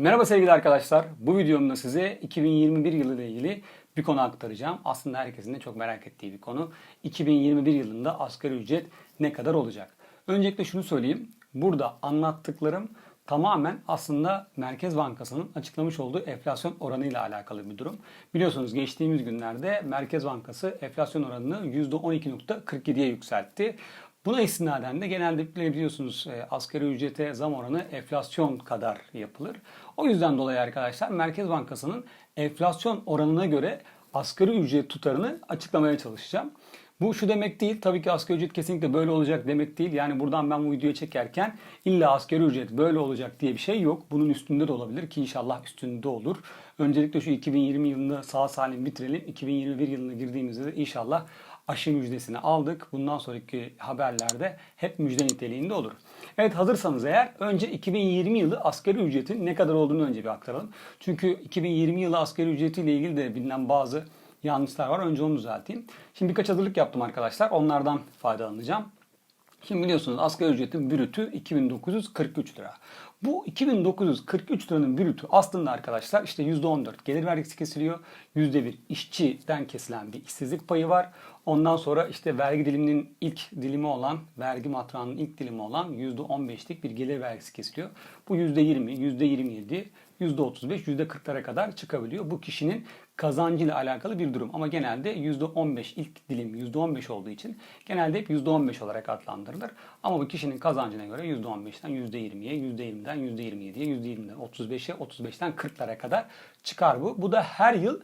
Merhaba sevgili arkadaşlar. Bu videomda size 2021 yılı ile ilgili bir konu aktaracağım. Aslında herkesin de çok merak ettiği bir konu. 2021 yılında asgari ücret ne kadar olacak? Öncelikle şunu söyleyeyim. Burada anlattıklarım tamamen aslında Merkez Bankası'nın açıklamış olduğu enflasyon oranı ile alakalı bir durum. Biliyorsunuz geçtiğimiz günlerde Merkez Bankası enflasyon oranını %12.47'ye yükseltti. Buna istinaden de genelde biliyorsunuz e, asgari ücrete zam oranı enflasyon kadar yapılır. O yüzden dolayı arkadaşlar Merkez Bankası'nın enflasyon oranına göre asgari ücret tutarını açıklamaya çalışacağım. Bu şu demek değil. Tabii ki asgari ücret kesinlikle böyle olacak demek değil. Yani buradan ben bu videoyu çekerken illa asgari ücret böyle olacak diye bir şey yok. Bunun üstünde de olabilir ki inşallah üstünde olur. Öncelikle şu 2020 yılını sağ salim bitirelim. 2021 yılına girdiğimizde de inşallah aşı müjdesini aldık. Bundan sonraki haberlerde hep müjde niteliğinde olur. Evet hazırsanız eğer önce 2020 yılı asgari ücretin ne kadar olduğunu önce bir aktaralım. Çünkü 2020 yılı asgari ücretiyle ilgili de bilinen bazı yanlışlar var. Önce onu düzelteyim. Şimdi birkaç hazırlık yaptım arkadaşlar. Onlardan faydalanacağım. Şimdi biliyorsunuz asgari ücretin brütü 2943 lira. Bu 2943 liranın brütü aslında arkadaşlar işte %14 gelir vergisi kesiliyor. %1 işçiden kesilen bir işsizlik payı var. Ondan sonra işte vergi diliminin ilk dilimi olan, vergi matrağının ilk dilimi olan %15'lik bir gelir vergisi kesiliyor. Bu %20, %27, %35, %40'lara kadar çıkabiliyor. Bu kişinin kazancıyla alakalı bir durum. Ama genelde %15 ilk dilim %15 olduğu için genelde hep %15 olarak adlandırılır. Ama bu kişinin kazancına göre %15'ten %20'ye, %20'den %27'ye, %20'den 35'e, 35'ten 40'lara kadar çıkar bu. Bu da her yıl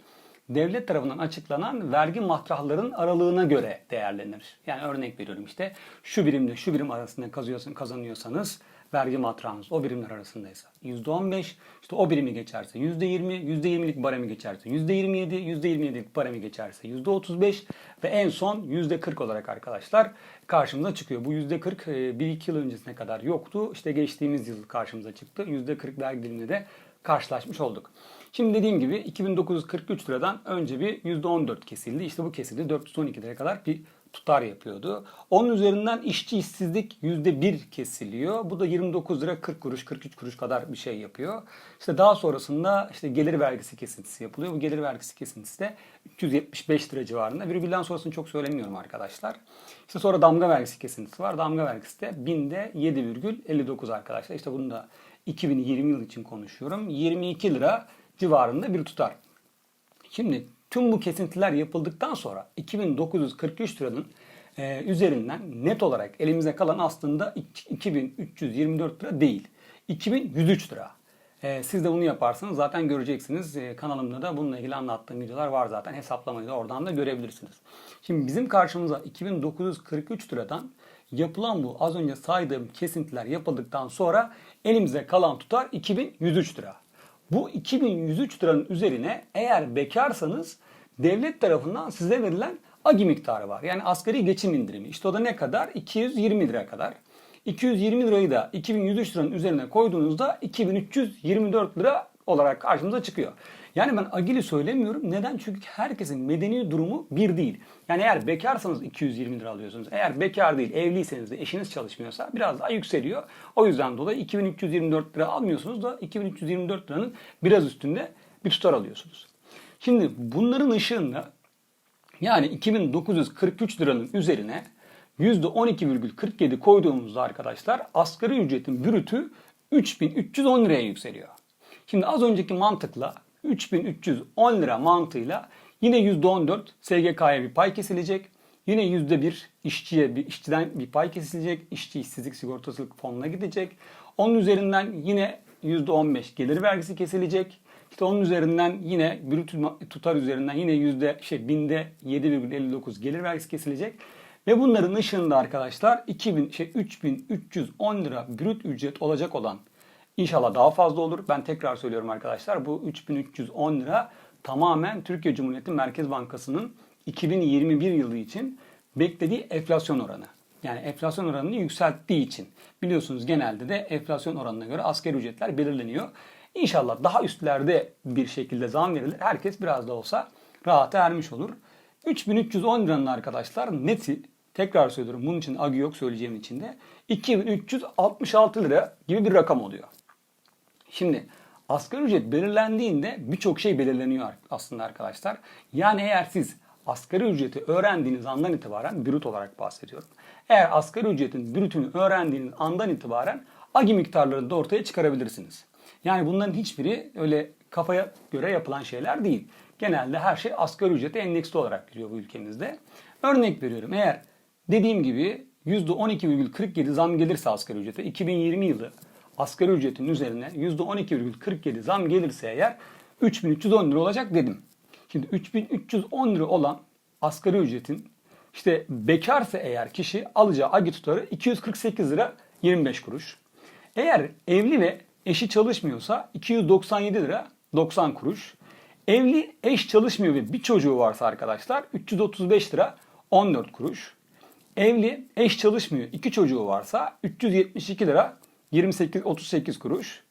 devlet tarafından açıklanan vergi matrahların aralığına göre değerlenir. Yani örnek veriyorum işte şu birimle şu birim arasında kazanıyorsanız vergi matrahınız o birimler arasındaysa %15, işte o birimi geçerse %20, %20'lik baremi geçerse %27, %27'lik baremi geçerse %35 ve en son %40 olarak arkadaşlar karşımıza çıkıyor. Bu %40 1-2 yıl öncesine kadar yoktu. İşte geçtiğimiz yıl karşımıza çıktı. %40 vergi diliminde de karşılaşmış olduk. Şimdi dediğim gibi 2943 liradan önce bir %14 kesildi. İşte bu kesildi 412 liraya kadar bir tutar yapıyordu. Onun üzerinden işçi işsizlik %1 kesiliyor. Bu da 29 lira 40 kuruş 43 kuruş kadar bir şey yapıyor. İşte daha sonrasında işte gelir vergisi kesintisi yapılıyor. Bu gelir vergisi kesintisi de 375 lira civarında. Virgülden sonrasını çok söylemiyorum arkadaşlar. İşte sonra damga vergisi kesintisi var. Damga vergisi de binde 7,59 arkadaşlar. İşte bunu da 2020 yıl için konuşuyorum. 22 lira civarında bir tutar. Şimdi tüm bu kesintiler yapıldıktan sonra 2943 liranın e, üzerinden net olarak elimize kalan aslında 2324 lira değil. 2103 lira. E, siz de bunu yaparsanız zaten göreceksiniz. E, kanalımda da bununla ilgili anlattığım videolar var zaten. Hesaplamayı da oradan da görebilirsiniz. Şimdi bizim karşımıza 2943 liradan yapılan bu az önce saydığım kesintiler yapıldıktan sonra elimize kalan tutar 2103 lira. Bu 2103 liranın üzerine eğer bekarsanız devlet tarafından size verilen agi miktarı var. Yani asgari geçim indirimi. İşte o da ne kadar? 220 lira kadar. 220 lirayı da 2103 liranın üzerine koyduğunuzda 2324 lira olarak karşımıza çıkıyor. Yani ben agili söylemiyorum. Neden? Çünkü herkesin medeni durumu bir değil. Yani eğer bekarsanız 220 lira alıyorsunuz. Eğer bekar değil, evliyseniz de eşiniz çalışmıyorsa biraz daha yükseliyor. O yüzden dolayı 2324 lira almıyorsunuz da 2324 liranın biraz üstünde bir tutar alıyorsunuz. Şimdi bunların ışığında yani 2943 liranın üzerine %12,47 koyduğumuzda arkadaşlar asgari ücretin brütü 3310 liraya yükseliyor. Şimdi az önceki mantıkla 3310 lira mantığıyla yine %14 SGK'ya bir pay kesilecek. Yine %1 işçiye bir işçiden bir pay kesilecek. İşçi işsizlik sigortasılık fonuna gidecek. Onun üzerinden yine %15 gelir vergisi kesilecek. İşte onun üzerinden yine brüt tutar üzerinden yine yüzde şey binde 7,59 gelir vergisi kesilecek. Ve bunların ışığında arkadaşlar 2000 şey 3310 lira brüt ücret olacak olan İnşallah daha fazla olur. Ben tekrar söylüyorum arkadaşlar. Bu 3310 lira tamamen Türkiye Cumhuriyeti Merkez Bankası'nın 2021 yılı için beklediği enflasyon oranı. Yani enflasyon oranını yükselttiği için. Biliyorsunuz genelde de enflasyon oranına göre asgari ücretler belirleniyor. İnşallah daha üstlerde bir şekilde zam verilir. Herkes biraz da olsa rahata ermiş olur. 3310 liranın arkadaşlar neti tekrar söylüyorum bunun için agı yok söyleyeceğim için de 2366 lira gibi bir rakam oluyor. Şimdi Asgari ücret belirlendiğinde birçok şey belirleniyor aslında arkadaşlar. Yani eğer siz asgari ücreti öğrendiğiniz andan itibaren brüt olarak bahsediyorum. Eğer asgari ücretin brütünü öğrendiğiniz andan itibaren agi miktarlarını da ortaya çıkarabilirsiniz. Yani bunların hiçbiri öyle kafaya göre yapılan şeyler değil. Genelde her şey asgari ücrete endeksli olarak giriyor bu ülkemizde. Örnek veriyorum eğer dediğim gibi %12,47 zam gelirse asgari ücrete 2020 yılı asgari ücretin üzerine %12,47 zam gelirse eğer 3310 lira olacak dedim. Şimdi 3310 lira olan asgari ücretin işte bekarsa eğer kişi alacağı agi tutarı 248 lira 25 kuruş. Eğer evli ve eşi çalışmıyorsa 297 lira 90 kuruş. Evli eş çalışmıyor ve bir çocuğu varsa arkadaşlar 335 lira 14 kuruş. Evli eş çalışmıyor iki çocuğu varsa 372 lira 28 38 kuruş.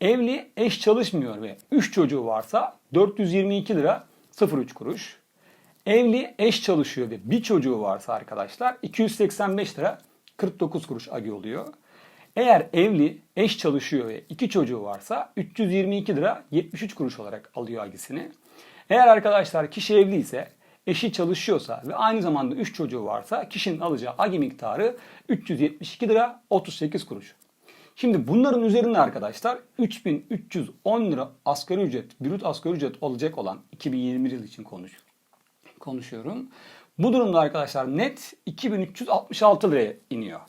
Evli eş çalışmıyor ve 3 çocuğu varsa 422 lira 03 kuruş. Evli eş çalışıyor ve bir çocuğu varsa arkadaşlar 285 lira 49 kuruş agi oluyor. Eğer evli eş çalışıyor ve iki çocuğu varsa 322 lira 73 kuruş olarak alıyor agisini. Eğer arkadaşlar kişi evli ise eşi çalışıyorsa ve aynı zamanda 3 çocuğu varsa kişinin alacağı agi miktarı 372 lira 38 kuruş. Şimdi bunların üzerinde arkadaşlar 3310 lira asgari ücret, brüt asgari ücret olacak olan 2021 yıl için konuş, konuşuyorum. Bu durumda arkadaşlar net 2366 liraya iniyor.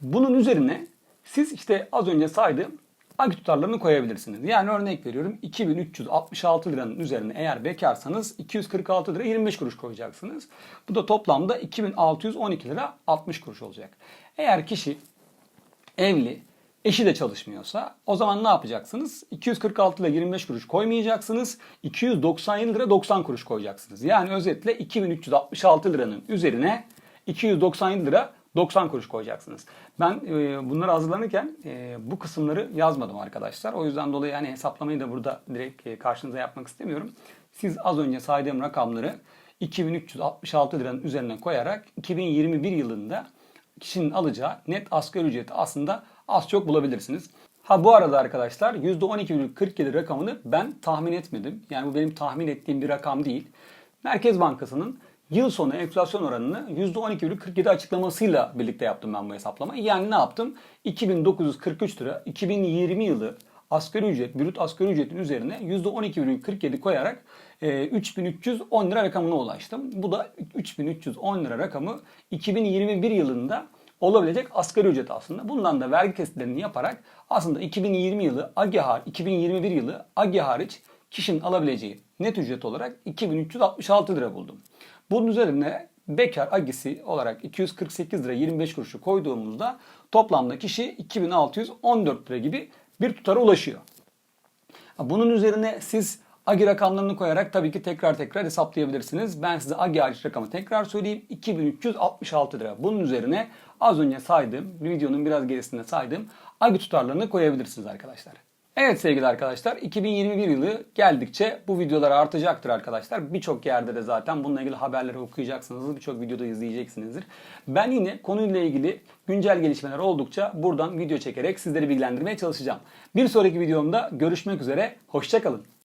Bunun üzerine siz işte az önce saydığım agi tutarlarını koyabilirsiniz. Yani örnek veriyorum 2366 liranın üzerine eğer bekarsanız 246 lira 25 kuruş koyacaksınız. Bu da toplamda 2612 lira 60 kuruş olacak. Eğer kişi evli, eşi de çalışmıyorsa o zaman ne yapacaksınız? 246 lira 25 kuruş koymayacaksınız. 297 lira 90 kuruş koyacaksınız. Yani özetle 2366 liranın üzerine 297 lira 90 kuruş koyacaksınız. Ben e, bunları hazırlanırken e, bu kısımları yazmadım arkadaşlar. O yüzden dolayı hani hesaplamayı da burada direkt e, karşınıza yapmak istemiyorum. Siz az önce saydığım rakamları 2366 liranın üzerine koyarak 2021 yılında kişinin alacağı net asgari ücreti aslında az çok bulabilirsiniz. Ha bu arada arkadaşlar %12,47 rakamını ben tahmin etmedim. Yani bu benim tahmin ettiğim bir rakam değil. Merkez Bankası'nın yıl sonu enflasyon oranını %12,47 açıklamasıyla birlikte yaptım ben bu hesaplamayı. Yani ne yaptım? 2943 lira 2020 yılı asgari ücret, brüt asgari ücretin üzerine %12,47 koyarak e, 3310 lira rakamına ulaştım. Bu da 3310 lira rakamı 2021 yılında olabilecek asgari ücret aslında. Bundan da vergi kesitlerini yaparak aslında 2020 yılı AGI hariç, 2021 yılı AGI hariç kişinin alabileceği net ücret olarak 2366 lira buldum. Bunun üzerine bekar agisi olarak 248 lira 25 kuruşu koyduğumuzda toplamda kişi 2614 lira gibi bir tutara ulaşıyor. Bunun üzerine siz AGI rakamlarını koyarak tabii ki tekrar tekrar hesaplayabilirsiniz. Ben size AGI hariç rakamı tekrar söyleyeyim. 2366 lira. Bunun üzerine az önce saydığım, videonun biraz gerisinde saydığım AGI tutarlarını koyabilirsiniz arkadaşlar. Evet sevgili arkadaşlar 2021 yılı geldikçe bu videolar artacaktır arkadaşlar. Birçok yerde de zaten bununla ilgili haberleri okuyacaksınız. Birçok videoda izleyeceksinizdir. Ben yine konuyla ilgili güncel gelişmeler oldukça buradan video çekerek sizleri bilgilendirmeye çalışacağım. Bir sonraki videomda görüşmek üzere. Hoşçakalın.